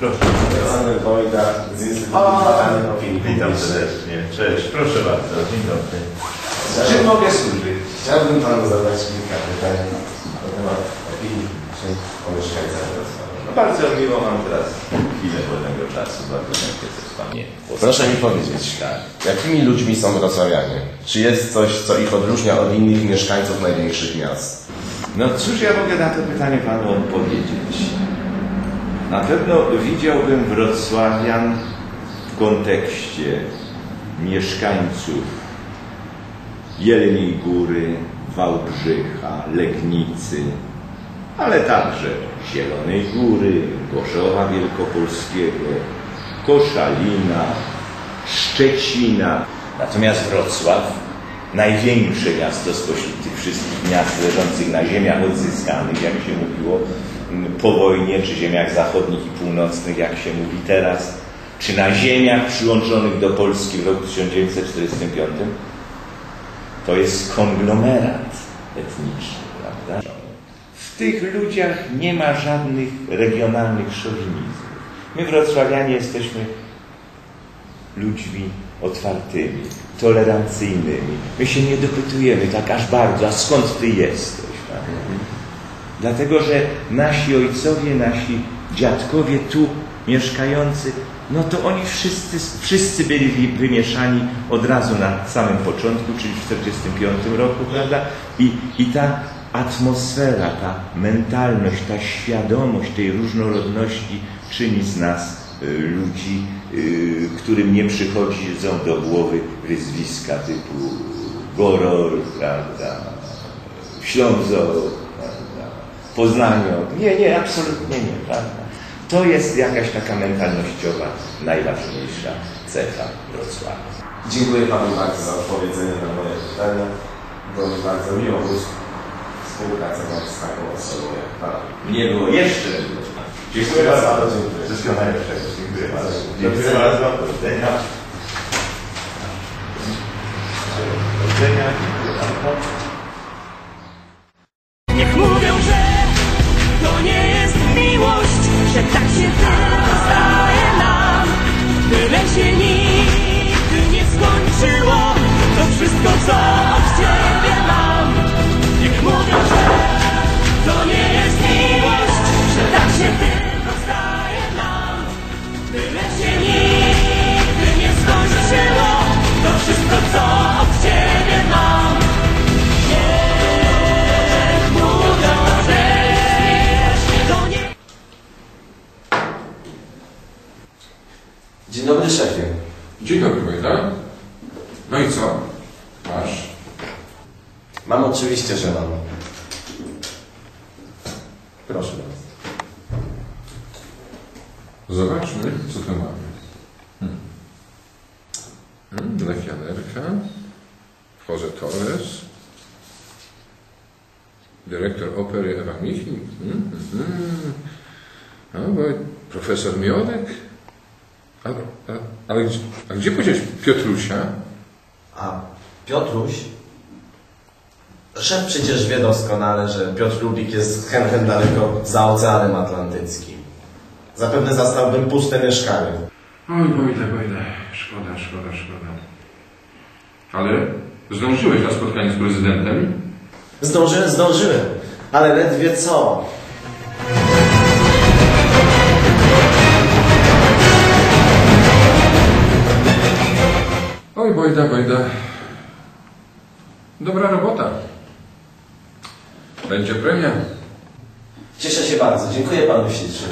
Proszę. Pan Wojda z Instytutu Witam serdecznie. Cześć, proszę bardzo. Dzień dobry. Czym mogę służyć? Chciałbym Panu zadać kilka pytań na temat opinii naszych mieszkańców. Bardzo miło mam teraz chwilę wolnego czasu. Bardzo chętnie coś z Pani Proszę mi powiedzieć, jakimi ludźmi są wrocławianie? Czy jest coś, co ich odróżnia od innych mieszkańców największych miast? No cóż ja mogę na to pytanie Panu odpowiedzieć? Na pewno widziałbym wrocławian w kontekście mieszkańców Jeleniej Góry, Wałbrzycha, Legnicy, ale także Zielonej Góry, Gorzowa Wielkopolskiego, Koszalina, Szczecina. Natomiast Wrocław, największe miasto spośród tych wszystkich miast leżących na ziemiach odzyskanych, jak się mówiło po wojnie, czy ziemiach zachodnich i północnych, jak się mówi teraz, czy na ziemiach przyłączonych do Polski w roku 1945, to jest konglomerat etniczny? W tych ludziach nie ma żadnych regionalnych szowinizmów. My wrocławianie jesteśmy ludźmi otwartymi, tolerancyjnymi. My się nie dopytujemy tak aż bardzo, a skąd ty jesteś? prawda? Dlatego, że nasi ojcowie, nasi dziadkowie tu mieszkający, no to oni wszyscy, wszyscy byli wymieszani od razu na samym początku, czyli w 1945 roku, prawda? I, I ta atmosfera, ta mentalność, ta świadomość tej różnorodności czyni z nas y, ludzi, y, którym nie przychodzą do głowy wyzwiska typu Goror, prawda? Ślązok, prawda? Poznaniok. Nie, nie, absolutnie nie, prawda? To jest jakaś taka mentalnościowa, najważniejsza cecha Wrocławia. Dziękuję Panu bardzo za odpowiedzenie na moje pytania. Było mi bardzo miło współpracować z taką osobą jak Pan. Nie było jeszcze. Dziękuję bardzo. Wszystkiego najlepszego. Dziękuję bardzo. Dziękuję bardzo. Do widzenia. Do widzenia. Dziękuję bardzo. Dobry szefie. Dzień dobry, Wojda. No i co? Masz? Mam oczywiście, że mam. Proszę bardzo. Zobaczmy, co tu mamy. Hmm. Hmm, Lefianerka, Jose Torres, dyrektor opery Ewa Michnik, hmm, hmm. A, bo profesor Miodek. A, a, ale gdzie, a gdzie podzieć Piotrusia? A Piotruś? Szef przecież wie doskonale, że Piotr Lubik jest chętnym daleko za Oceanem Atlantyckim. Zapewne zastałbym puste mieszkanie. Oj, Wojda, Wojda, szkoda, szkoda, szkoda. Ale zdążyłeś na spotkanie z prezydentem? Zdążyłem, zdążyłem, ale ledwie co. Wojda, Wojda. Dobra robota. Będzie premia. Cieszę się bardzo. Dziękuję panu ślicznie.